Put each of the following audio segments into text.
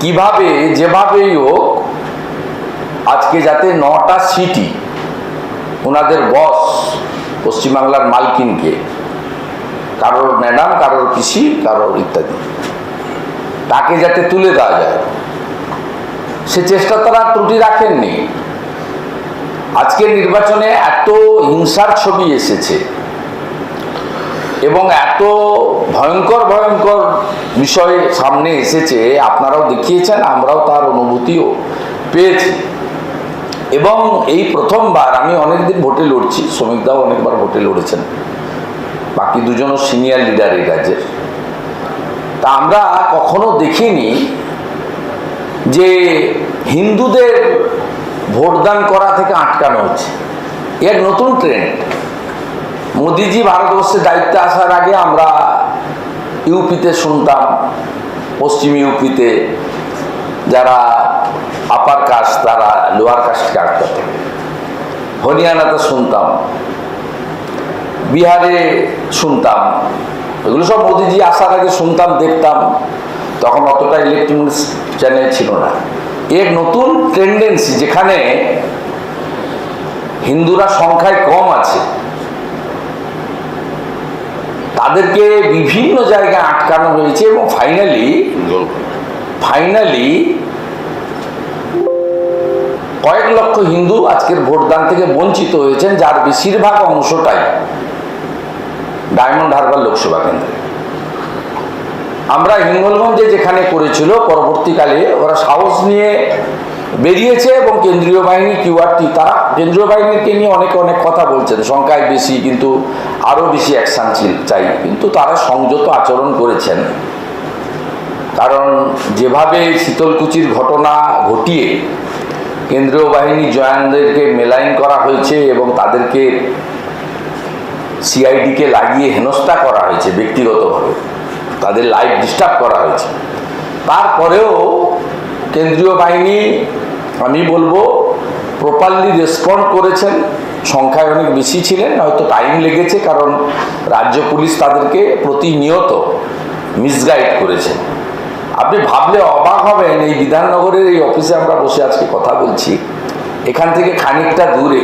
কীভাবে, যেভাবেই হোক, আজকে যাতে নটা সিটি ওনাদের বস পশ্চিমবাংলার মালকিনকে, কারোর ম্যাডাম, কারোর পিসি, কারোর ইত্যাদি, তাকে যাতে তুলে দেওয়া যায়, সে চেষ্টা তারা ত্রুটি রাখেননি। আজকের নির্বাচনে এত হিংসার ছবি এসেছে। এবং এত ভয়ঙ্কর ভয়ঙ্কর বিষয় সামনে এসেছে, আপনারাও দেখিয়েছেন, আমরাও তার অনুভূতিও পেয়েছি। এবং এই প্রথমবার আমি অনেকদিন ভোটে লড়ছি, শ্রমিকদাও অনেকবার ভোটে লড়েছেন। বাকি দুজনও সিনিয়র লিডার এই রাজ্যের। তা আমরা কখনো দেখিনি যে হিন্দুদের ভোটদান করা থেকে আটকানো হচ্ছে। এর নতুন ট্রেন্ড মোদিজি ভারতবর্ষের দায়িত্বে আসার আগে আমরা ইউপিতে শুনতাম, পশ্চিম ইউপিতে যারা আপার কাস্ট তারা লোয়ার কাস্টকে আটকাত। হরিয়ানাতে শুনতাম, বিহারে শুনতাম, এগুলো সব মোদিজি আসার আগে শুনতাম, দেখতাম, তখন অতটা ইলেকট্রনিক্স চ্যানেল ছিল না। এর নতুন টেন্ডেন্সি যেখানে হিন্দুরা সংখ্যায় কম আছে তাদেরকে বিভিন্ন জায়গায় আটকানো হয়েছে এবং ফাইনালি ফাইনালি কয়েক লক্ষ হিন্দু আজকের ভোটদান থেকে বঞ্চিত হয়েছেন যার বেশিরভাগ অংশটাই ডায়মন্ড হারবার লোকসভা কেন্দ্রে। আমরা হিঙ্গলগঞ্জে যেখানে করেছিল পরবর্তীকালে ওরা সাহস নিয়ে বেরিয়েছে এবং কেন্দ্রীয় বাহিনী কিউআরটি, তারা কেন্দ্রীয় বাহিনীকে নিয়ে অনেকে অনেক কথা বলছেন। সংখ্যায় বেশি, কিন্তু আরও বেশি অ্যাকশান চাই কিন্তু তারা সংযত আচরণ করেছেন। কারণ যেভাবে শীতলকুচির ঘটনা ঘটিয়ে কেন্দ্রীয় বাহিনী জয়ানদেরকে মেলাইন করা হয়েছে এবং তাদেরকে সিআইডিকে লাগিয়ে হেনস্থা করা হয়েছে ব্যক্তিগতভাবে, তাদের লাইফ ডিস্টার্ব করা হয়েছে। তারপরেও কেন্দ্রীয় বাহিনী, আমি বলব প্রপারলি রেসপন্ড করেছেন। সংখ্যায় অনেক বেশি ছিলেন, হয়তো টাইম লেগেছে, কারণ রাজ্য পুলিশ তাদেরকে প্রতিনিয়ত মিসগাইড করেছে। আপনি ভাবলে অবাক হবেন, এই বিধাননগরের এই অফিসে আমরা বসে আজকে কথা বলছি। এখান থেকে খানিকটা দূরে,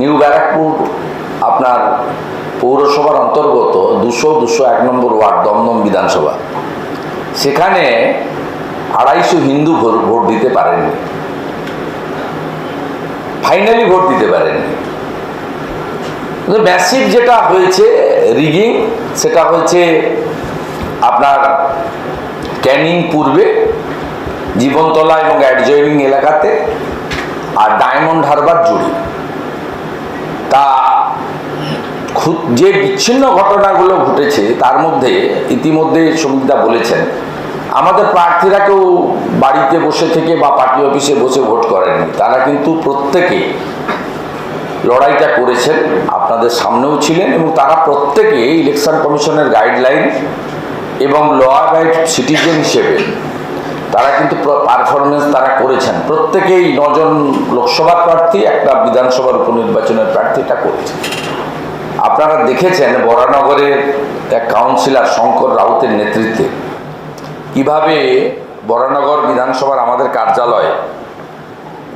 নিউ ব্যারাকপুর, আপনার পৌরসভার অন্তর্গত দুশো দুশো এক নম্বর ওয়ার্ড, দমদম বিধানসভা। সেখানে আড়াইশো হিন্দু ভোট দিতে পারেননি। ফাইনালি ভোট দিতে পারেননি। ম্যাসিভ যেটা হয়েছে রিগিং সেটা হয়েছে আপনার ক্যানিং পূর্বে, জীবনতলা এবং অ্যাডজয়নিং এলাকাতে আর ডায়মন্ড হারবার জুড়ে। তা যে বিচ্ছিন্ন ঘটনাগুলো ঘটেছে, তার মধ্যে ইতিমধ্যে শ্রমিকদা বলেছেন আমাদের প্রার্থীরা কেউ বাড়িতে বসে থেকে বা পার্টি অফিসে বসে ভোট করেননি তারা কিন্তু প্রত্যেকে লড়াইটা করেছেন, আপনাদের সামনেও ছিলেন এবং তারা প্রত্যেকে ইলেকশন কমিশনের গাইডলাইন এবং ল অ্যাবাইড সিটিজেন হিসেবে তারা কিন্তু পারফরমেন্স তারা করেছেন। প্রত্যেকেই নজন লোকসভা প্রার্থী, একটা বিধানসভার উপনির্বাচনের প্রার্থীটা করেছেন আপনারা দেখেছেন বরানগরের এক কাউন্সিলর শঙ্কর রাউতের নেতৃত্বে কীভাবে বরানগর বিধানসভার আমাদের কার্যালয়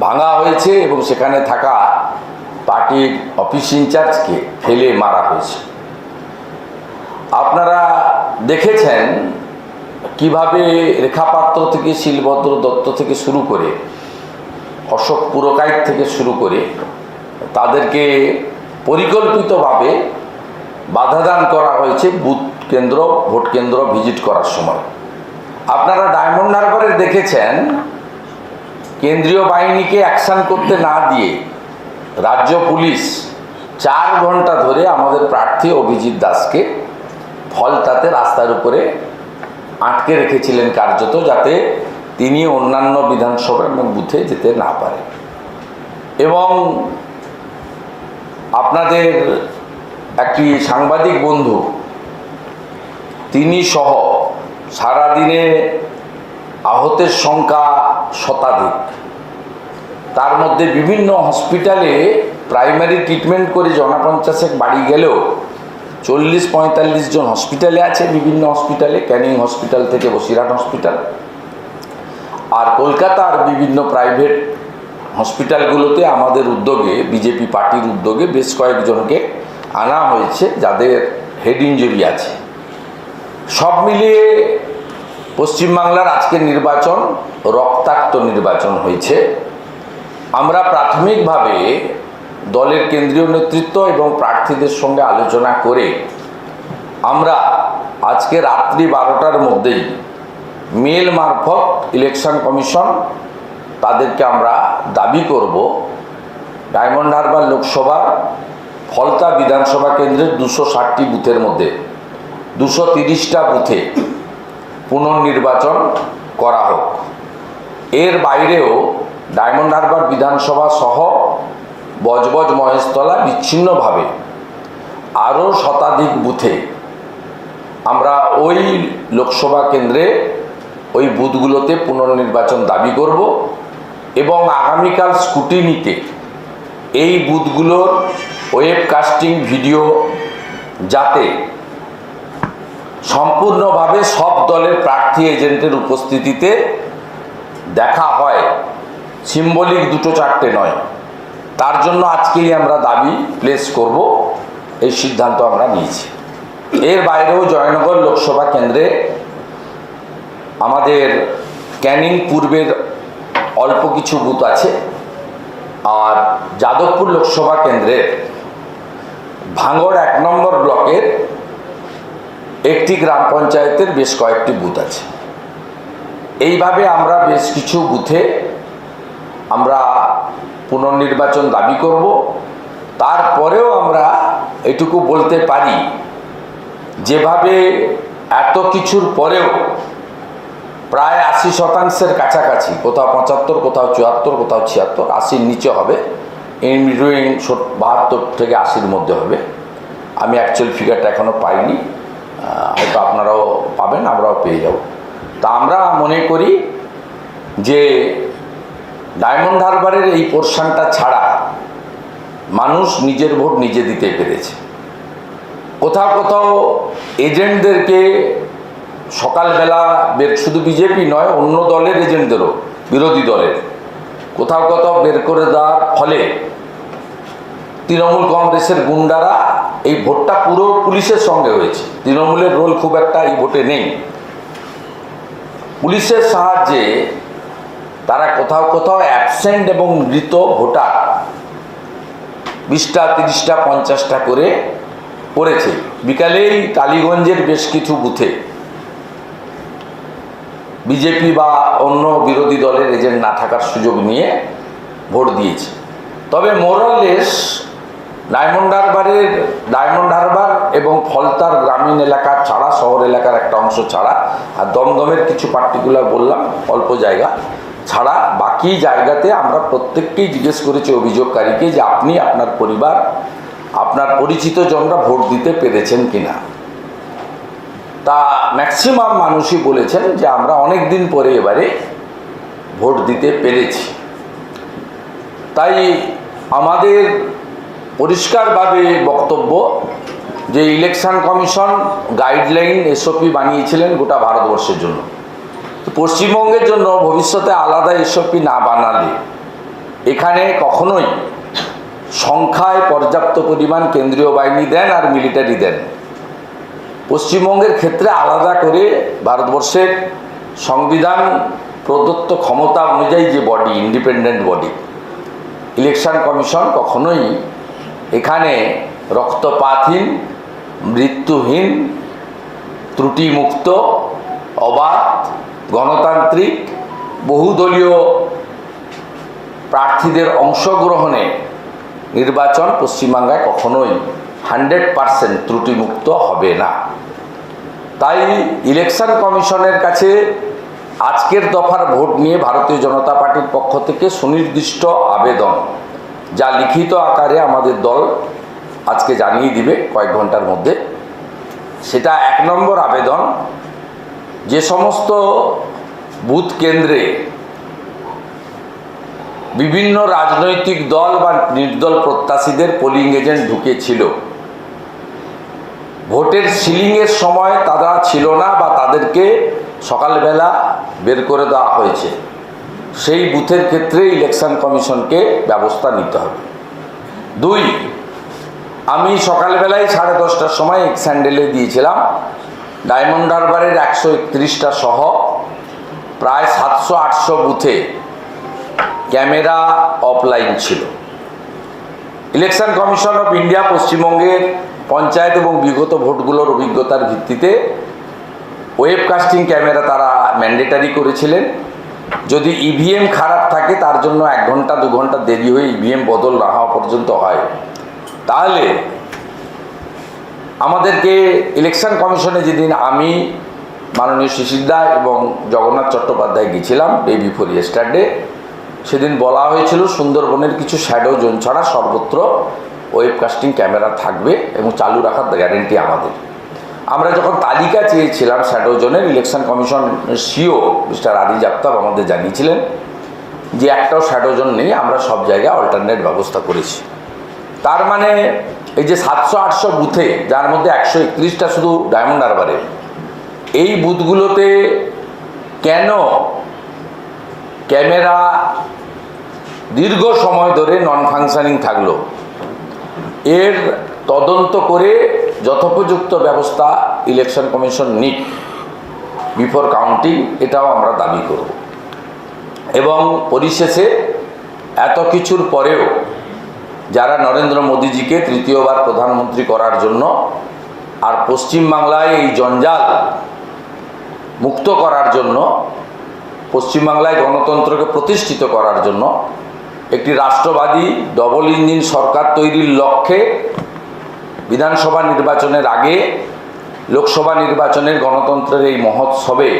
ভাঙা হয়েছে এবং সেখানে থাকা পার্টির অফিস ইনচার্জকে ফেলে মারা হয়েছে। আপনারা দেখেছেন কীভাবে রেখাপাত্র থেকে, শিলভদ্র দত্ত থেকে শুরু করে, অশোক পুরকাইত থেকে শুরু করে তাদেরকে পরিকল্পিতভাবে বাধাদান করা হয়েছে বুথ কেন্দ্র, ভোট কেন্দ্র ভিজিট করার সময়। আপনারা ডায়মন্ড হারবারে দেখেছেন, কেন্দ্রীয় বাহিনীকে অ্যাকশান করতে না দিয়ে রাজ্য পুলিশ চার ঘণ্টা ধরে আমাদের প্রার্থী অভিজিৎ দাসকে ফলতাতে রাস্তার উপরে আটকে রেখেছিলেন কার্যত যাতে তিনি অন্যান্য বিধানসভা এবং বুথে যেতে না পারে। এবং আপনাদের একটি সাংবাদিক বন্ধু, তিনি সহ সারাদিনে আহতের সংখ্যা শতাধিক। তার মধ্যে বিভিন্ন হসপিটালে প্রাইমারি ট্রিটমেন্ট করে জনপঞ্চাশেক বাড়ি গেলেও চল্লিশ পঁয়তাল্লিশ জন হসপিটালে আছে, বিভিন্ন হসপিটালে, ক্যানিং হসপিটাল থেকে বসিরহাট হসপিটাল। আর কলকাতার বিভিন্ন প্রাইভেট হসপিটালগুলোতে আমাদের উদ্যোগে, বিজেপি পার্টির উদ্যোগে বেশ কয়েকজনকে আনা হয়েছে, যাদের হেড ইঞ্জুরি আছে। সব মিলিয়ে পশ্চিমবাংলার আজকের নির্বাচন রক্তাক্ত নির্বাচন হয়েছে। আমরা প্রাথমিকভাবে দলের কেন্দ্রীয় নেতৃত্ব এবং প্রার্থীদের সঙ্গে আলোচনা করে আমরা আজকে রাত্রি বারোটার মধ্যেই মেল মারফত ইলেকশন কমিশন তাদেরকে আমরা দাবি করব। ডায়মন্ড হারবার লোকসভার ফলতা বিধানসভা কেন্দ্রের দুশো ষাটটি বুথের মধ্যে। দুশো তিরিশটা বুথে পুনর্নির্বাচন করা হোক। এর বাইরেও ডায়মন্ড হারবার বিধানসভা সহ বজবজ মহেশতলা বিচ্ছিন্নভাবে আরও শতাধিক বুথে আমরা ওই লোকসভা কেন্দ্রে ওই বুথগুলোতে পুনর্নির্বাচন দাবি করব এবং আগামীকাল স্কুটিনিতে এই বুথগুলোর ওয়েবকাস্টিং ভিডিও যাতে সম্পূর্ণভাবে সব দলের প্রার্থী এজেন্টের উপস্থিতিতে দেখা হয়। সিম্বলিক দুটো চারটে নয়। তার জন্য আজকেই আমরা দাবি প্লেস করব। এই সিদ্ধান্ত আমরা নিয়েছি। এর বাইরেও জয়নগর লোকসভা কেন্দ্রে আমাদের ক্যানিং পূর্বের অল্প কিছু বুথ আছে আর যাদবপুর লোকসভা কেন্দ্রের ভাঙড় এক নম্বর ব্লকের একটি গ্রাম পঞ্চায়েতের বেশ কয়েকটি বুথ আছে। এইভাবে আমরা বেশ কিছু বুথে আমরা পুনর্নির্বাচন দাবি করব। তারপরেও আমরা এটুকু বলতে পারি, যেভাবে এত কিছুর পরেও প্রায় আশি শতাংশের কাছাকাছি, কোথাও পঁচাত্তর, কোথাও চুয়াত্তর, কোথাও ছিয়াত্তর, আশির নিচে হবে। ইন বিটুইন বাহাত্তর থেকে আশির মধ্যে হবে। আমি অ্যাকচুয়াল ফিগারটা এখনও পাইনি। হয়তো আপনারাও পাবেন, আমরাও পেয়ে যাব। তা আমরা মনে করি যে ডায়মন্ড হারবারের এই পোর্শনটা ছাড়া মানুষ নিজের ভোট নিজে দিতে পেরেছে। কোথাও কোথাও এজেন্টদেরকে সকালবেলা বের, শুধু বিজেপি নয়, অন্য দলের এজেন্টদেরও, বিরোধী দলের, কোথাও কোথাও বের করে দেওয়ার ফলে তৃণমূল কংগ্রেসের গুন্ডারা এই ভোটটা পুরো পুলিশের সঙ্গে হয়েছে। তৃণমূলের রোল খুব একটা এই ভোটে নেই। পুলিশের সাহায্যে তারা কোথাও কোথাও অ্যাবসেন্ট এবং মৃত ভোটার বিশটা, তিরিশটা, পঞ্চাশটা করে করেছে বিকালেই কালীগঞ্জের বেশ কিছু বুথে বিজেপি বা অন্য বিরোধী দলের এজেন্ট না থাকার সুযোগ নিয়ে ভোট দিয়েছে। তবে মোরালেস ডায়মন্ড হারবারের, ডায়মন্ড হারবার এবং ফলতার গ্রামীণ এলাকা ছাড়া, শহর এলাকার একটা অংশ ছাড়া, আর দমদমের কিছু পার্টিকুলার বললাম, অল্প জায়গা ছাড়া, বাকি জায়গাতে আমরা প্রত্যেককেই জিজ্ঞেস করেছি অভিযোগকারীকে যে আপনি আপনার পরিবার, আপনার পরিচিত জনরা ভোট দিতে পেরেছেন কিনা। তা ম্যাক্সিমাম মানুষই বলেছেন যে আমরা অনেক দিন পরে এবারে ভোট দিতে পেরেছি। তাই আমাদের পরিষ্কারভাবে বক্তব্য যে ইলেকশন কমিশন গাইডলাইন এসওপি বানিয়েছিলেন গোটা ভারতবর্ষের জন্য। পশ্চিমবঙ্গের জন্য ভবিষ্যতে আলাদা এসওপি না বানালে এখানে কখনোই সংখ্যায় পর্যাপ্ত পরিমাণ কেন্দ্রীয় বাহিনী দেন আর মিলিটারি দেন পশ্চিমবঙ্গের ক্ষেত্রে আলাদা করে ভারতবর্ষের সংবিধান প্রদত্ত ক্ষমতা অনুযায়ী যে body independent body election commission কখনোই এখানে রক্তপাতহীন, মৃত্যুহীন, ত্রুটিমুক্ত, অবাধ, গণতান্ত্রিক, বহুদলীয় প্রার্থীদের অংশগ্রহণে নির্বাচন পশ্চিমবাংলায় কখনোই হান্ড্রেড পারসেন্ট ত্রুটিমুক্ত হবে না। তাই ইলেকশন কমিশনের কাছে আজকের দফার ভোট নিয়ে ভারতীয় জনতা পার্টির পক্ষ থেকে সুনির্দিষ্ট আবেদন। যা লিখিত আকারে আমাদের দল আজকে জানিয়ে দিবে কয়েক ঘণ্টার মধ্যে। সেটা এক নম্বর আবেদন। যে সমস্ত বুথ কেন্দ্রে বিভিন্ন রাজনৈতিক দল বা নির্দল প্রত্যাশীদের পোলিং এজেন্ট ঢুকেছিল। ভোটের সিলিংয়ের সময় তারা ছিল না বা তাদেরকে সকালবেলা বের করে দেওয়া হয়েছে। সেই বুথের ক্ষেত্রে ইলেকশন কমিশনকে ব্যবস্থা নিতে হবে। দুই, আমি সকালবেলায় সাড়ে দশটার সময় এক স্যান্ডেলে দিয়েছিলাম। ডায়মন্ড হারবারের একশো একত্রিশটা সহ প্রায় সাতশো আটশো বুথে ক্যামেরা অফলাইন ছিল। ইলেকশন কমিশন অফ ইন্ডিয়া পশ্চিমবঙ্গের পঞ্চায়েত এবং বিগত ভোটগুলোর অভিজ্ঞতার ভিত্তিতে ওয়েবকাস্টিং ক্যামেরা তারা ম্যান্ডেটারি করেছিলেন। যদি ইভিএম খারাপ থাকে, তার জন্য এক ঘণ্টা, দু ঘণ্টা দেরি হয়ে ইভিএম বদল না হওয়া পর্যন্ত হয়। তাহলে আমাদেরকে ইলেকশন কমিশনে যেদিন আমি, মাননীয় শিশিরদা এবং জগন্নাথ চট্টোপাধ্যায় গেছিলাম ডে বিফোর ইয়েস্টারডে সেদিন বলা হয়েছিল সুন্দরবনের কিছু শ্যাডো জোন ছাড়া সর্বত্র ওয়েবকাস্টিং ক্যামেরা থাকবে এবং চালু রাখার গ্যারেন্টি আমাদের। আমরা যখন তালিকা চেয়েছিলাম শ্যাডো জোনের election commission CO mister Ariz Aftab আমাদের জানিয়েছিলেন যে একটাও শ্যাডো জোন নেই, আমরা সব জায়গায় অল্টারনেট ব্যবস্থা করেছি। তার মানে এই যে সাতশো আটশো বুথে, যার মধ্যে একশো একত্রিশটা শুধু ডায়মন্ড হারবারে এই বুথগুলোতে কেন ক্যামেরা দীর্ঘ সময় ধরে নন ফাংশনিং থাকল? এর তদন্ত করে যথোপযুক্ত ব্যবস্থা ইলেকশন কমিশন নিক বিফোর কাউন্টিং এটাও আমরা দাবি করব। এবং পরিশেষে এত কিছুর পরেও যারা নরেন্দ্র মোদীজিকে তৃতীয়বার প্রধানমন্ত্রী করার জন্য আর পশ্চিমবাংলায় এই জঞ্জাল মুক্ত করার জন্য, পশ্চিমবাংলায় গণতন্ত্রকে প্রতিষ্ঠিত করার জন্য একটি রাষ্ট্রবাদী ডবল ইঞ্জিন সরকার তৈরির লক্ষ্যে বিধানসভা নির্বাচনের আগে লোকসভা নির্বাচনের গণতন্ত্রের এই মহোৎসবে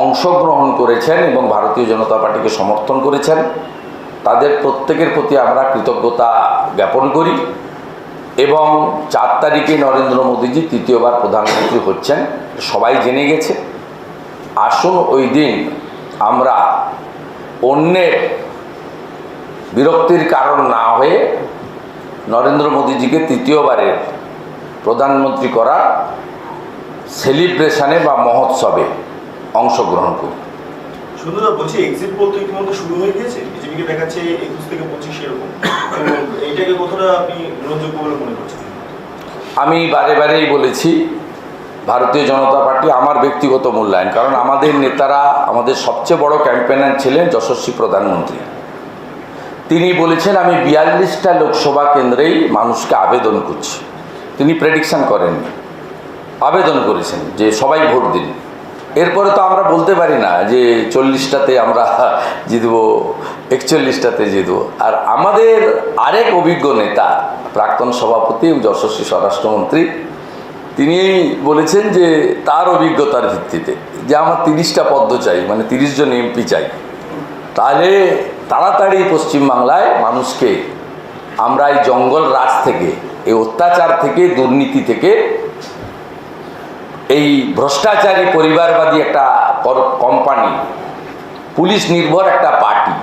অংশগ্রহণ করেছেন এবং ভারতীয় জনতা পার্টিকে সমর্থন করেছেন। তাদের প্রত্যেকের প্রতি আমরা কৃতজ্ঞতা জ্ঞাপন করি এবং চার তারিখে নরেন্দ্র মোদীজি তৃতীয়বার প্রধানমন্ত্রী হচ্ছেন, সবাই জেনে গেছে। আসুন ওই দিন আমরা অন্যের বিরক্তির কারণ না হয়ে নরেন্দ্র মোদীজিকে তৃতীয়বারের প্রধানমন্ত্রী করা সেলিব্রেশনে বা মহোৎসবে অংশগ্রহণ করি। সুন্দরদা বলছি এক্সিট পোল তো ইতিমধ্যে শুরু হয়ে গিয়েছে। বিজেপিকে দেখাচ্ছে একুশ থেকে পঁচিশ এরকম। এইটাকে কতটা আপনি গ্রহণযোগ্য বলে মনে করছেন? আমি বারে বারেই বলেছি ভারতীয় জনতা পার্টি আমার ব্যক্তিগত মূল্যায়ন। কারণ আমাদের নেতারা আমাদের সবচেয়ে বড় ক্যাম্পেনার ছিলেন যশস্বী প্রধানমন্ত্রী। তিনি বলেছেন, আমি বিয়াল্লিশটা লোকসভা কেন্দ্রেই মানুষকে আবেদন করছি। তিনি প্রেডিকশন করেননি আবেদন করেছেন যে সবাই ভোট দিন। এরপরে তো আমরা বলতে পারি না যে চল্লিশটাতে আমরা জিতবো, একচল্লিশটাতে জিতবো। আর আমাদের আরেক অভিজ্ঞ নেতা, প্রাক্তন সভাপতি যশস্বী স্বরাষ্ট্রমন্ত্রী, তিনি বলেছেন যে তার অভিজ্ঞতার ভিত্তিতে যে আমার তিরিশটা পদ্ম চাই মানে তিরিশ জন এমপি চাই, তাহলে তাড়াতাড়ি পশ্চিমবাংলায় মানুষকে আমরা এই জঙ্গল রাজ থেকে, এই অত্যাচার থেকে, দুর্নীতি থেকে, এই ভ্রষ্টাচারী পরিবারবাদী একটা কোম্পানি পুলিশ নির্ভর একটা পার্টি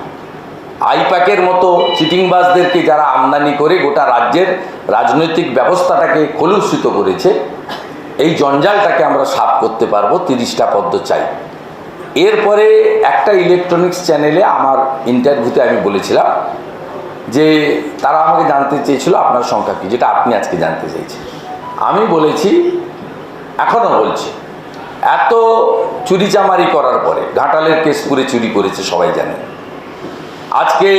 আইপ্যাকের মতো চিটিংবাজদেরকে যারা আমদানি করে গোটা রাজ্যের রাজনৈতিক ব্যবস্থাটাকে কলুষিত করেছে, এই জঞ্জালটাকে আমরা সাফ করতে পারব, তিরিশটা পদ্ম চাই। এরপরে একটা ইলেকট্রনিক্স চ্যানেলে আমার ইন্টারভিউতে আমি বলেছিলাম যে তারা আমাকে জানতে চেয়েছিল আপনার সংখ্যা কী, যেটা আপনি আজকে জানতে চেয়েছেন আমি বলেছি এখনও বলছি, এত চুরি চামারি করার পরে, ঘাটালের কেস করে চুরি করেছে, সবাই জানে। আজকে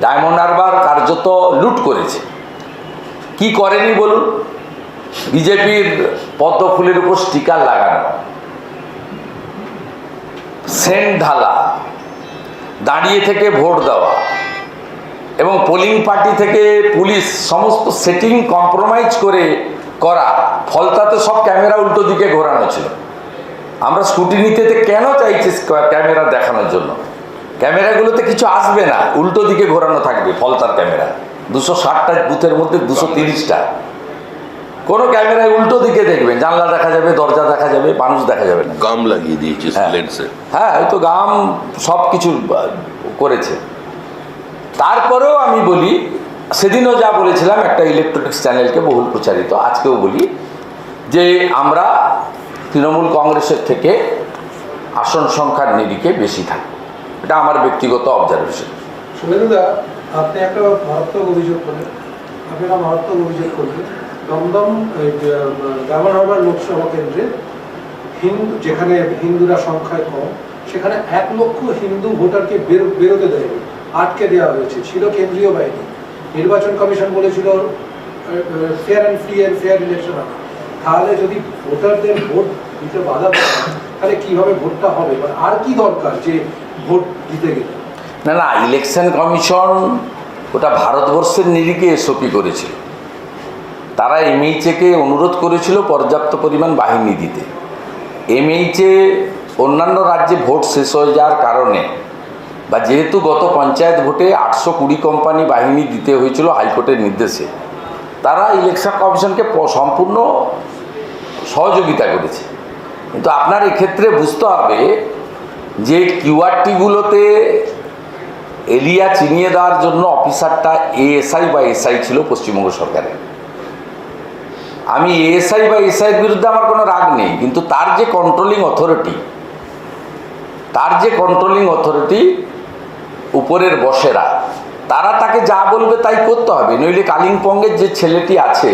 ডায়মন্ড হারবার কার্যত লুট করেছে। কি করেনি বলুন? বিজেপির পদ্ম ফুলের উপর স্টিকার লাগানো। সেন্ট ঢালা দাঁড়িয়ে থেকে ভোট দেওয়া এবং পোলিং পার্টি থেকে পুলিশ সমস্ত সেটিং কম্প্রোমাইজ করে করা ফলতাতে সব ক্যামেরা উল্টো দিকে ঘোরানো ছিল। আমরা স্কুটিনিতে কেন চাইছি ক্যামেরা দেখানোর জন্য? ক্যামেরাগুলোতে কিছু আসবে না, উল্টো দিকে ঘোরানো থাকবে ফলতার ক্যামেরা। দুশো ষাটটা বুথের মধ্যে দুশো তিরিশটা। কোনো ক্যামেরায় উল্টো দিকে দেখবেন জানলা দেখা যাবে দরজা দেখা যাবে মানুষ দেখা যাবে না। গাম লাগিয়ে দিয়েছে হ্যাঁ। লেন্সে। হ্যাঁ হয়তো গাম সব কিছু করেছে। তারপরেও আমি বলি সেদিনও যা বলেছিলাম একটা ইলেকট্রনিক্স চ্যানেলকে বহুল প্রচারিত আজকেও বলি যে আমরা তৃণমূল কংগ্রেসের থেকে আসন সংখ্যার নিরিখে বেশি থাকি এটা আমার ব্যক্তিগত অবজারভেশন আপনি একটা মারাত্মক অভিযোগ করলেন আপনি একটা মারাত্মক অভিযোগ করলেন। দমদম হারবার লোকসভা কেন্দ্রে হিন্দু, যেখানে হিন্দুরা সংখ্যায় কম, সেখানে এক লক্ষ হিন্দু ভোটারকে বের- বেরোতে দেয়নি, আটকে দেওয়া হয়েছে। ছিল কেন্দ্রীয় বাহিনী। নির্বাচন কমিশন বলেছিল fair and free and fair election হবে। তাহলে যদি ভোটারদের ভোট দিতে বাধা তাহলে কীভাবে ভোটটা হবে? মানে আর কি দরকার যে ভোট দিতে গেলে? না না ইলেকশন কমিশন ওটা ভারতবর্ষের নিরিখে এসওপি করেছিল। তারা এমএইচএকে অনুরোধ করেছিল পর্যাপ্ত পরিমাণ বাহিনী দিতে। এমএইচএ অন্যান্য রাজ্যে ভোট শেষ হয়ে যাওয়ার কারণে বা যেহেতু গত পঞ্চায়েত ভোটে আটশো কুড়ি কোম্পানি বাহিনী দিতে হয়েছিল হাইকোর্টের নির্দেশে, তারা ইলেকশন কমিশনকে সম্পূর্ণ সহযোগিতা করেছে। কিন্তু আপনার এক্ষেত্রে বুঝতে হবে যে কিউআরটিগুলোতে এরিয়া চিনিয়ে দেওয়ার জন্য অফিসারটা এএসআই বা এসআই ছিল পশ্চিমবঙ্গ সরকারের। আমি এএসআই বা এসআইয়ের বিরুদ্ধে আমার কোনো রাগ নেই, কিন্তু তার যে কন্ট্রোলিং অথরিটি তার যে কন্ট্রোলিং অথরিটি উপরের বসেরা, তারা তাকে যা বলবে তাই করতে হবে। নইলে কালিম্পংয়ের যে ছেলেটি আছে,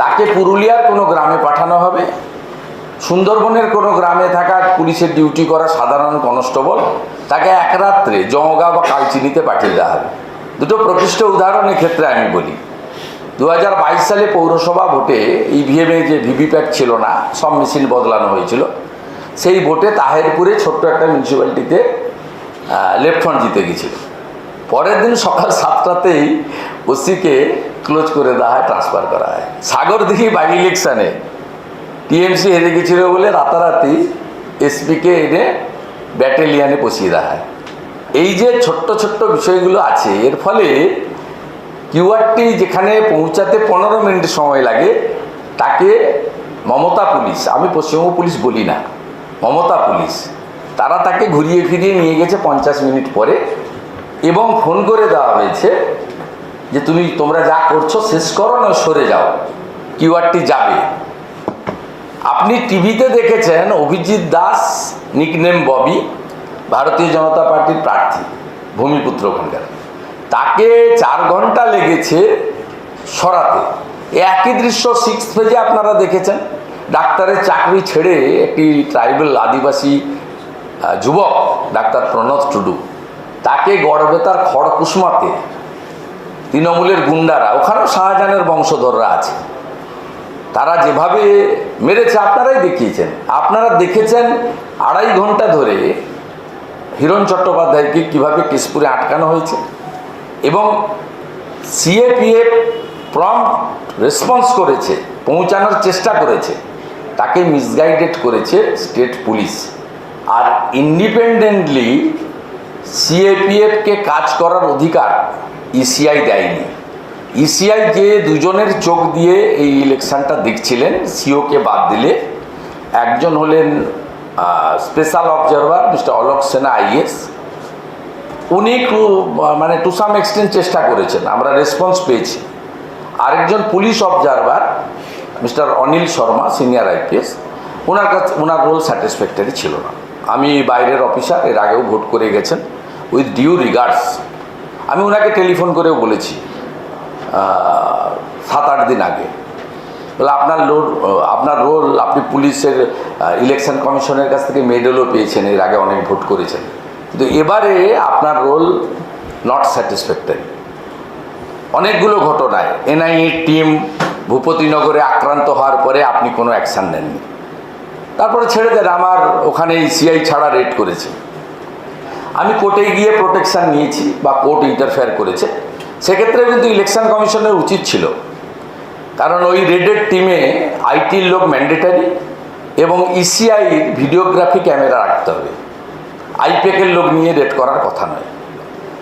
তাকে পুরুলিয়ার কোনো গ্রামে পাঠানো হবে, সুন্দরবনের কোনো গ্রামে থাকা পুলিশের ডিউটি করা সাধারণ কনস্টেবল, তাকে এক রাত্রে জমগা বা কালচিনিতে পাঠিয়ে দেওয়া হবে। দুটো প্রকৃষ্ট উদাহরণের ক্ষেত্রে আমি বলি। দু হাজার বাইশ সালে পৌরসভা ভোটে ইভিএমে যে ভিভিপ্যাট ছিল না, সব মেশিন বদলানো হয়েছিল। সেই ভোটে তাহেরপুরে ছোট্ট একটা মিউনিসিপ্যালিটিতে লেফট্রন্ট জিতে গেছিল। পরের দিন সকাল সাতটাতেই ওসিকে ক্লোজ করে দেওয়া হয় ট্রান্সফার করা হয়। সাগরদিঘি বাই ইলেকশানে টিএমসি হেরে গেছিল বলে রাতারাতি এসপিকে এনে ব্যাটেলিয়ানে পৌঁছিয়ে দেওয়া হয়। এই যে ছোট্ট ছোট্ট বিষয়গুলো আছে, এর ফলে কিউআরটি যেখানে পৌঁছাতে পনেরো মিনিট সময় লাগে, তাকে মমতা পুলিশ, আমি পশ্চিমবঙ্গ পুলিশ বলি না, মমতা পুলিশ, তারা তাকে ঘুরিয়ে ফিরিয়ে নিয়ে গেছে পঞ্চাশ মিনিট পরে এবং ফোন করে দেওয়া হয়েছে যে তুমি, তোমরা যা করছ শেষ করো, না সরে যাও, কিউআরটি যাবে। আপনি টিভিতে দেখেছেন অভিজিৎ দাস নিকনেম ববি, ভারতীয় জনতা পার্টির প্রার্থী, ভূমিপুত্র ওখানকার তাকে চার ঘণ্টা লেগেছে সরাতে। একই দৃশ্য সিক্স পেজে আপনারা দেখেছেন। ডাক্তারের চাকরি ছেড়ে একটি ট্রাইবেল আদিবাসী যুবক ডাক্তার প্রণব টুডু, তাকে গড়বেতার খড়কুসমাতে তৃণমূলের গুন্ডারা, ওখানেও শাহজাহানের বংশধররা আছে। তারা যেভাবে মেরেছে আপনারাই দেখিয়েছেন। আপনারা দেখেছেন আড়াই ঘণ্টা ধরে হিরণ চট্টোপাধ্যায়কে কীভাবে কেশপুরে আটকানো হয়েছে। এবং সিএপিএফ প্রম রেসপন্স করেছে, পৌঁছানোর চেষ্টা করেছে। তাকে মিসগাইডেড করেছে স্টেট পুলিশ আর ইন্ডিপেন্ডেন্টলি সিএপিএফকে কাজ করার অধিকার ইসিআই দেয়নি। ইসিআই যে দুজনের চোখ দিয়ে এই ইলেকশনটা দেখছিলেন সিওকে বাদ দিলে, একজন হলেন স্পেশাল অবজারভার মিস্টার অলোক সেনা আইএস উনি একটু মানে টু সাম এক্সটেন্ট চেষ্টা করেছেন, আমরা রেসপন্স পেয়েছি। আরেকজন police observer mister Anil Sharma senior IPS ওনার কাছে ওনার রোল স্যাটিসফ্যাক্টরি ছিল না। আমি বাইরের অফিসার এর আগেও ভোট করে গেছেন উইথ ডিউ রিগার্ডস আমি ওনাকে টেলিফোন করেও বলেছি সাত আট দিন আগে। বলে, আপনার লোর আপনার রোল আপনি পুলিশের ইলেকশন কমিশনের কাছ থেকে মেডেলও পেয়েছেন, এর আগে অনেক ভোট করেছেন। কিন্তু এবারে আপনার রোল নট স্যাটিসফ্যাক্টরি অনেকগুলো ঘটনায় এনআইএ টিম ভূপতিনগরে আক্রান্ত হওয়ার পরে আপনি কোনো অ্যাকশান নেননি। তারপরে ছেড়ে দেন, আমার ওখানে সিআই ছাড়া রেড করেছে। আমি কোর্টে গিয়ে প্রোটেকশান নিয়েছি বা কোর্ট ইন্টারফেয়ার করেছে। সেক্ষেত্রে কিন্তু ইলেকশন কমিশনের উচিত ছিল। কারণ ওই রেডের টিমে আইটির লোক ম্যান্ডেটারি এবং ইসিআইর ভিডিওগ্রাফি ক্যামেরা রাখতে হবে। আইপ্যাকের লোক নিয়ে রেড করার কথা নয়।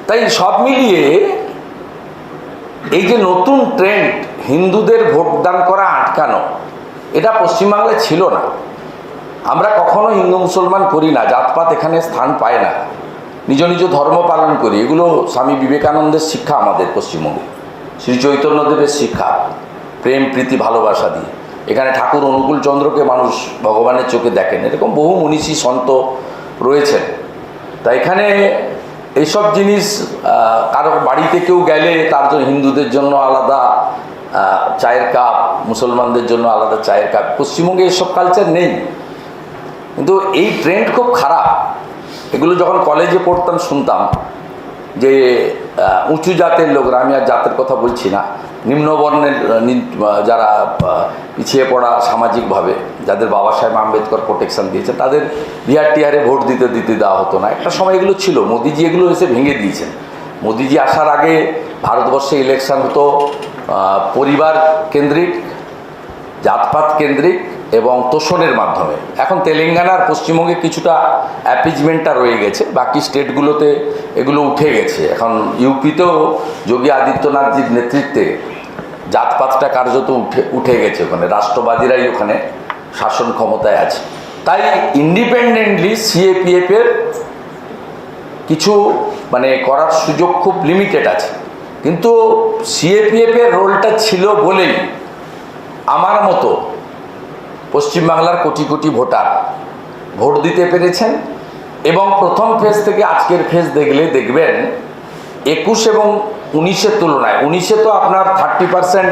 তাই সব মিলিয়ে এই যে নতুন ট্রেন্ড হিন্দুদের ভোটদান করা আটকানো, এটা পশ্চিমবাংলায় ছিল না। আমরা কখনো হিন্দু মুসলমান করি না, জাতপাত এখানে স্থান পায় না। নিজ নিজ ধর্ম পালন করি, এগুলো স্বামী বিবেকানন্দের শিক্ষা আমাদের পশ্চিমবঙ্গে। শ্রী চৈতন্যদেবের শিক্ষা, প্রেম, প্রীতি, ভালোবাসা দিয়ে। এখানে ঠাকুর অনুকূল চন্দ্রকে মানুষ ভগবানের চোখে দেখেন, এরকম বহু মনীষী, সন্ত রয়েছেন। তা এখানে এইসব জিনিস কারও বাড়িতে কেউ গেলে তার জন্য হিন্দুদের জন্য আলাদা চায়ের কাপ, মুসলমানদের জন্য আলাদা চায়ের কাপ। পশ্চিমবঙ্গে এইসব কালচার নেই। কিন্তু এই ট্রেন্ড খুব খারাপ। এগুলো যখন কলেজে পড়তাম, শুনতাম যে উঁচু জাতের লোকরা আমি আর জাতের কথা বলছি না, নিম্নবর্ণের যারা পিছিয়ে পড়া সামাজিকভাবে, যাদের বাবা সাহেব আম্বেদকর প্রোটেকশন দিয়েছে, তাদের বিহার টিহারে ভোট দিতে দিতে দেওয়া হতো না। একটা সময় এগুলো ছিল, মোদিজি এগুলো এসে ভেঙে দিয়েছেন। মোদিজি আসার আগে ভারতবর্ষে ইলেকশন হতো পরিবার কেন্দ্রিক, জাতপাত কেন্দ্রিক এবং তোষণের মাধ্যমে। এখন তেলেঙ্গানার পশ্চিমবঙ্গে কিছুটা অ্যাপিজমেন্টটা রয়ে গেছে। বাকি স্টেটগুলোতে এগুলো উঠে গেছে। এখন ইউপিতেও যোগী আদিত্যনাথজির নেতৃত্বে জাতপাতটা কার্যত উঠে উঠে গেছে ওখানে। রাষ্ট্রবাদীরাই ওখানে শাসন ক্ষমতায় আছে। তাই ইন্ডিপেন্ডেন্টলি সিএপিএফের কিছু মানে করার সুযোগ খুব লিমিটেড আছে। কিন্তু সিএপিএফের রোলটা ছিল বলেই আমার মতো পশ্চিমবাংলার কোটি কোটি ভোটার ভোট দিতে পেরেছেন এবং প্রথম ফেজ থেকে আজকের ফেজ দেখলে দেখবেন একুশ এবং উনিশের তুলনায়, উনিশে তো আপনার থার্টি পারসেন্ট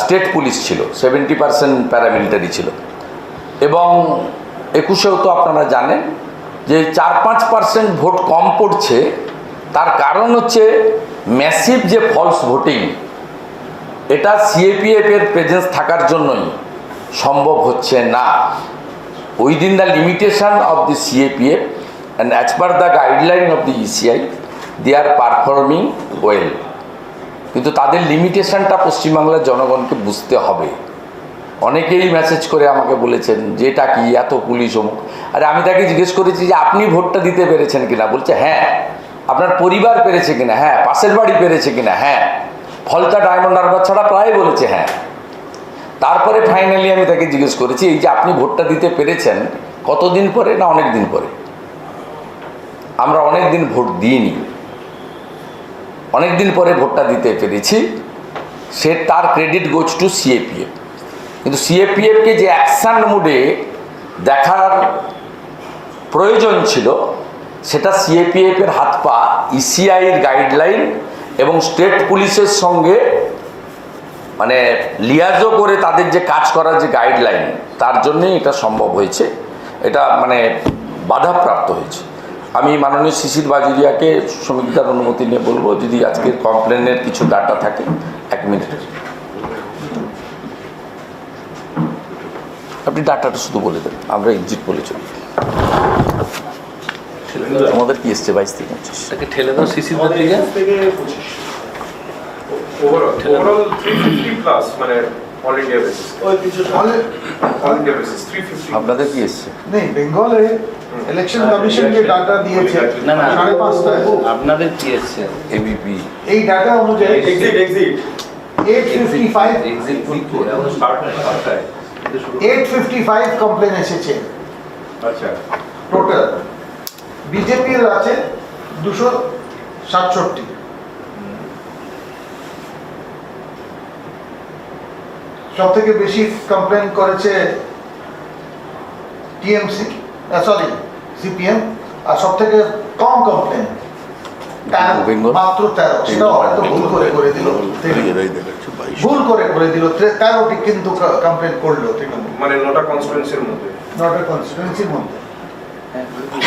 স্টেট পুলিশ ছিল সেভেন্টি পারসেন্ট প্যারামিলিটারি ছিল। এবং একুশেও তো আপনারা জানেন যে চার পাঁচ পার্সেন্ট ভোট কম পড়ছে, তার কারণ হচ্ছে ম্যাসিভ যে ফলস ভোটিং এটা সিএপিএফ এর প্রেজেন্স থাকার জন্যই। সম্ভব হচ্ছে না। Within the limitation of the CAPF and as per the guideline of the ECI they are performing well কিন্তু তাদের লিমিটেশনটা পশ্চিমবাংলার জনগণকে বুঝতে হবে। অনেকেই মেসেজ করে আমাকে বলেছেন যে এটা কি, এত পুলিশ অমুক? আরে আমি তাকে জিজ্ঞেস করেছি যে, আপনি ভোটটা দিতে পেরেছেন কিনা? বলছে হ্যাঁ। আপনার পরিবার পেরেছে কিনা? হ্যাঁ পাশের বাড়ি পেরেছে কিনা? হ্যাঁ। ফলতা ডায়মন্ড হারবার ছাড়া প্রায় বলেছে হ্যাঁ। তারপরে ফাইনালি আমি তাকে জিজ্ঞেস করেছি, এই যে আপনি ভোটটা দিতে পেরেছেন, কতদিন পরে না অনেক দিন পরে? আমরা অনেক দিন ভোট দিইনি। অনেক দিন পরে ভোটটা দিতে পেরেছি। সে তার ক্রেডিট গোজ টু সিএপিএফ কিন্তু সিএপিএফকে যে অ্যাকশান মুডে দেখার প্রয়োজন ছিল, সেটা সিএপিএফের হাত পা ইসিআইয়ের গাইডলাইন এবং স্টেট পুলিশের সঙ্গে মানে লিয়াজও করে তাদের যে কাজ করার যে গাইডলাইন তার জন্যই এটা সম্ভব হয়েছে। এটা মানে বাধাপ্রাপ্ত হয়েছে। আমি মাননীয় শিশির বাজুরিয়াকে শ্রমিকদার অনুমতি নিয়ে বলব যদি আজকের কমপ্লেনের কিছু ডাটা থাকে এক মিনিটের আপনি ডাটাটা শুধু বলে দেন আমরা এক্সিট বলে চলি। আমাদের কি এসছে বাইশ থেকে পঁচিশ? ঠেলে দাও থেকে পঁচিশ। মানে আপনাদের কি নেই বেঙ্গলে ইলেকশন ডাটা দিয়েছে না সাড়ে আপনাদের কি এই ডাটা অনুযায়ী এক্সিট এক্সিট 855 এক্সিট কমপ্লেন আচ্ছা। টোটাল বিজেপির আছে দুশো সাতষট্টি। সব থেকে বেশি কমপ্লেন করেছে টিএমসি সরি সিপিএম আর সব থেকে কম কমপ্লেন মাত্র তেরো সেটাও হয়তো ভুল করে করে দিল ভুল করে করে দিল তেরোটি কিন্তু কমপ্লেন করল তৃণমূল। মানে নটা কনস্টিটুয়েন্সির মধ্যে। নটা কনস্টিটুয়েন্সির মধ্যে।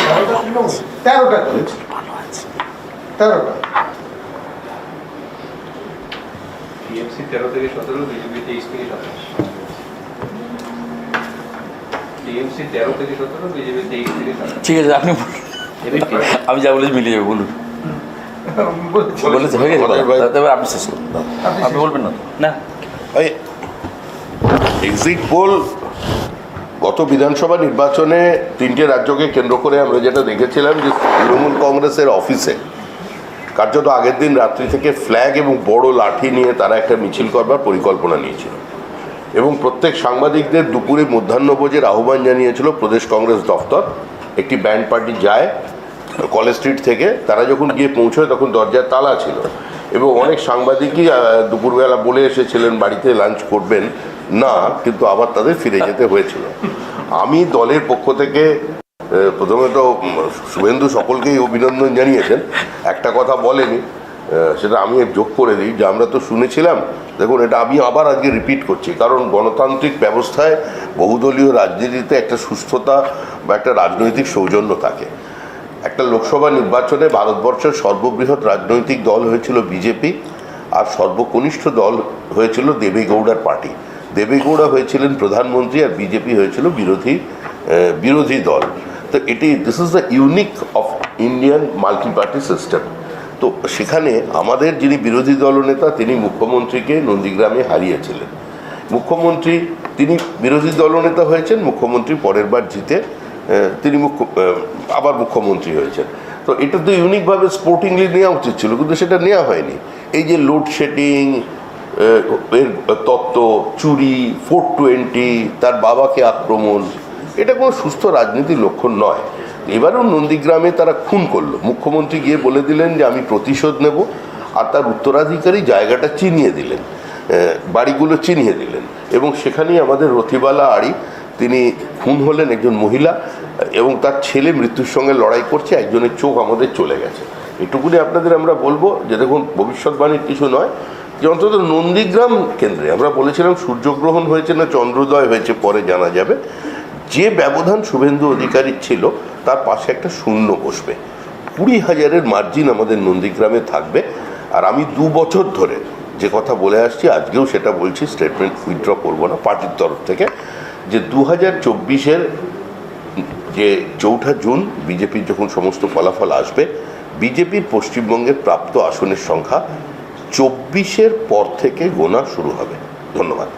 তেরোটা তৃণমূল তেরোটা তেরোটা। টিএমসি তেরো থেকে সতেরো বিজেপি তেইশ থেকে সাতাশ। টিএমসি তেরো থেকে সতেরো বিজেপি তেইশ থেকে সাতাশ। ঠিক আছে আপনি আমি যা বলেছি মিলিয়ে যাবে বলুন। বলেছে। হয়ে গেছে? তবে আপনি শেষ করুন। আপনি আপনি বলবেন না না। এক্সিট পোল গত বিধানসভা নির্বাচনে তিনটে রাজ্যকে কেন্দ্র করে আমরা যেটা দেখেছিলাম যে তৃণমূল কংগ্রেসের অফিসে কার্যত আগের দিন রাত্রি থেকে ফ্ল্যাগ এবং বড় লাঠি নিয়ে তারা একটা মিছিল করবার পরিকল্পনা নিয়েছিল। এবং প্রত্যেক সাংবাদিকদের দুপুরে মধ্যাহ্নভোজের আহ্বান জানিয়েছিল প্রদেশ কংগ্রেস দফতর, একটি ব্যান্ড পার্টি যায় কলেজ স্ট্রিট থেকে, তারা যখন গিয়ে পৌঁছয় তখন দরজার তালা ছিল। এবং অনেক সাংবাদিকই দুপুরবেলা বলে এসেছিলেন, বাড়িতে লাঞ্চ করবেন না, কিন্তু আবার তাদের ফিরে যেতে হয়েছিল। আমি দলের পক্ষ থেকে প্রথমে তো শুভেন্দু সকলকেই অভিনন্দন জানিয়েছেন। একটা কথা বলেনি। সেটা আমি যোগ করে দিই, যে আমরা তো শুনেছিলাম। দেখুন, এটা আমি আবার আজকে রিপিট করছি। কারণ গণতান্ত্রিক ব্যবস্থায় বহুদলীয় রাজনীতিতে একটা সুস্থতা বা একটা রাজনৈতিক সৌজন্য থাকে। একটা লোকসভা নির্বাচনে ভারতবর্ষের সর্ববৃহৎ রাজনৈতিক দল হয়েছিল বিজেপি, আর সর্বকনিষ্ঠ দল হয়েছিল দেবেগৌড়ার পার্টি। দেবেগৌড়া হয়েছিলেন প্রধানমন্ত্রী আর বিজেপি হয়েছিল বিরোধী বিরোধী দল। তো এটি this is the unique of Indian multi party system তো সেখানে আমাদের যিনি বিরোধী দলনেতা তিনি মুখ্যমন্ত্রীকে নন্দীগ্রামে হারিয়েছিলেন। মুখ্যমন্ত্রী, তিনি বিরোধী দলনেতা হয়েছেন, মুখ্যমন্ত্রী পরের বার জিতে তিনি মুখ্য আবার মুখ্যমন্ত্রী হয়েছেন। তো এটা তো ইউনিকভাবে স্পোর্টিংলি নেওয়া উচিত ছিল, কিন্তু সেটা নেওয়া হয়নি। এই যে লোডশেডিং এর তত্ত্ব, চুরি ফোর টোয়েন্টি তার বাবাকে আক্রমণ এটা কোনো সুস্থ রাজনীতির লক্ষণ নয়। এবারেও নন্দীগ্রামে তারা খুন করল। মুখ্যমন্ত্রী গিয়ে বলে দিলেন যে, আমি প্রতিশোধ নেব। আর তার উত্তরাধিকারী জায়গাটা চিনিয়ে দিলেন বাড়িগুলো চিনিয়ে দিলেন। এবং সেখানেই আমাদের রথিবালা আড়ি, তিনি খুন হলেন একজন মহিলা, এবং তার ছেলে মৃত্যুর সঙ্গে লড়াই করছে, একজনের চোখ আমাদের চলে গেছে। এটুকুনি আপনাদের আমরা বলব যে, দেখুন, ভবিষ্যৎবাণীর কিছু নয় যে, অন্তত নন্দীগ্রাম কেন্দ্রে, আমরা বলেছিলাম সূর্যগ্রহণ হয়েছে না চন্দ্রোদয় হয়েছে, পরে জানা যাবে। যে ব্যবধান শুভেন্দু অধিকারী ছিল, তার পাশে একটা শূন্য বসবে। কুড়ি হাজারের মার্জিন আমাদের নন্দীগ্রামে থাকবে। আর আমি দু বছর ধরে যে কথা বলে আসছি, আজকেও সেটা বলছি স্টেটমেন্ট উইথড্র করব না, পার্টির তরফ থেকে, যে দু হাজার চব্বিশের যে চৌঠা জুন, বিজেপির যখন সমস্ত ফলাফল আসবে, বিজেপির পশ্চিমবঙ্গের প্রাপ্ত আসনের সংখ্যা চব্বিশের পর থেকে গোনা শুরু হবে। ধন্যবাদ।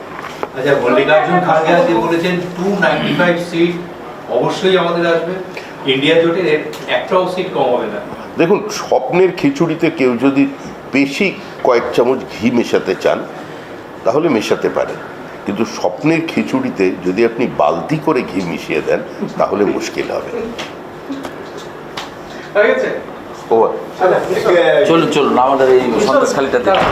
আচ্ছা মল্লিকার্জুন খাড়গে আজকে বলেছেন টু নাইনটি ফাইভ সিট অবশ্যই আমাদের আসবে। ইন্ডিয়া জোটের একটাও সিট কম হবে না। দেখুন স্বপ্নের খিচুড়িতে কেউ যদি বেশি কয়েক চামচ ঘি মেশাতে চান তাহলে মেশাতে পারেন কিন্তু স্বপ্নের খিচুড়িতে যদি আপনি বালতি করে ঘি মিশিয়ে দেন তাহলে মুশকিল হবে। ও। চলুন চলুন আমাদের এই সন্দেশখালিটা দেখুন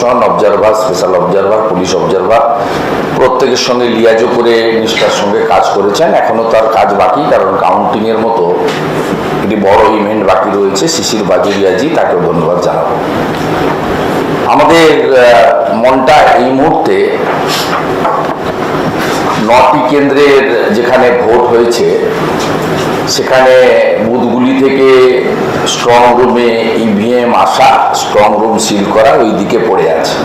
সন observer special observer police observer প্রত্যেকের সঙ্গে লিয়াজো করে নিষ্ঠার সঙ্গে কাজ করেছেন। এখনও তার কাজ বাকি, কারণ কাউন্টিং এর মতো একটি বড় ইভেন্ট বাকি রয়েছে, শিশির বাজুরিয়াজি তাকেও ধন্যবাদ জানাব। আমাদের মনটা এই মুহূর্তে নটি কেন্দ্রের যেখানে ভোট হয়েছে সেখানে বুথগুলি থেকে স্ট্রং রুমে ইভিএম আসা স্ট্রং রুম সিল করা ওই দিকে পড়ে আছে।